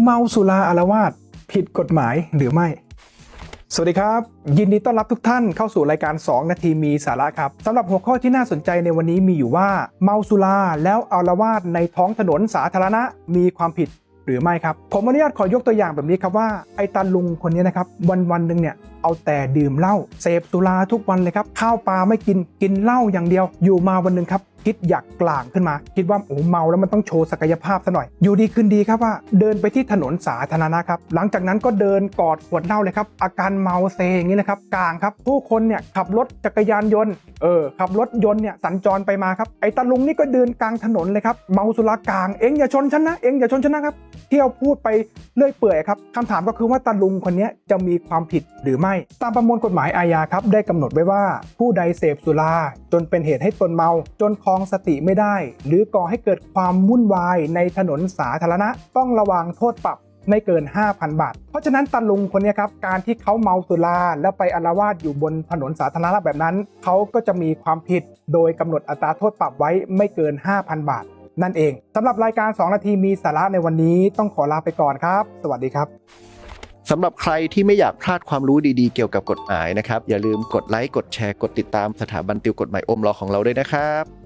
เมาสุราอารวาสผิดกฎหมายหรือไม่ สวัสดีครับ ยินดีต้อนรับทุกท่านเข้าสู่รายการ 2 นาทีมีสาระครับสำหรับหัวข้อที่น่าสนใจในวันนี้มีอยู่ว่า เมาสุราแล้วอารวาสในท้องถนนสาธารณะมีความผิดหรือไม่ครับ ผมอนุญาตขอยกตัวอย่างแบบนี้ครับว่าไอ้ตาลุงคนนี้นะครับ วันวันหนึ่งเนี่ยเอาแต่ดื่มเหล้าเสพสุราทุกวันเลยครับ ข้าวปลาไม่กินกินเหล้าอย่างเดียว อยู่มาวันหนึ่งครับ คิดอยากกลางขึ้นมา คิดว่าโอ้เมาแล้วมันต้องโชว์ศักยภาพซะหน่อย อยู่ดีคืนดีครับว่า เดินไปที่ถนนสาธารณะครับ หลังจากนั้นก็เดินกอดขวดเหล้าเลยครับ อาการเมาเซอย่างนี้นะครับกลางครับผู้คนเนี่ยขับรถจักรยานยนต์เออขับรถยนต์เนี่ยสัญจรไปมาครับไอ้ตาลุงนี่ก็เดินกลางถนนเลยครับเมาสุรากลางเอ็งอย่าชนฉันนะเอ็งอย่าชนฉันนะครับเที่ยวพูดไปเรื่อยเปื่อยครับคำถามก็คือว่าตาลุงคนนี้จะมีความผิดหรือไม่ตามประมวลกฎหมายอาญาครับได้กำหนดไว้ว่า ผู้ใดเสพสุราจนเป็นเหตุให้ตนเมาจนคลองสติไม่ได้ หรือก่อให้เกิดความวุ่นวายในถนนสาธารณะ ต้องระวังโทษปรับไม่เกิน 5,000 บาท เพราะฉะนั้นตาลุงคนนี้ครับ การที่เขาเมาสุราแล้วไปอาละวาดอยู่บนถนนสาธารณะแบบนั้น เขาก็จะมีความผิด โดยกำหนดอัตราโทษปรับไว้ไม่เกิน 5,000 บาท นั่นเองสำหรับรายการ 2 นาทีมีสาระในวันนี้ต้องขอลาไปก่อนครับ สวัสดีครับสำหรับใครที่ไม่อยากพลาดความรู้ดีๆ เกี่ยวกับกฎหมายนะครับ อย่าลืมกดไลค์กดแชร์กดติดตามสถาบันติวกฎหมายอมรอของเราด้วยนะครับ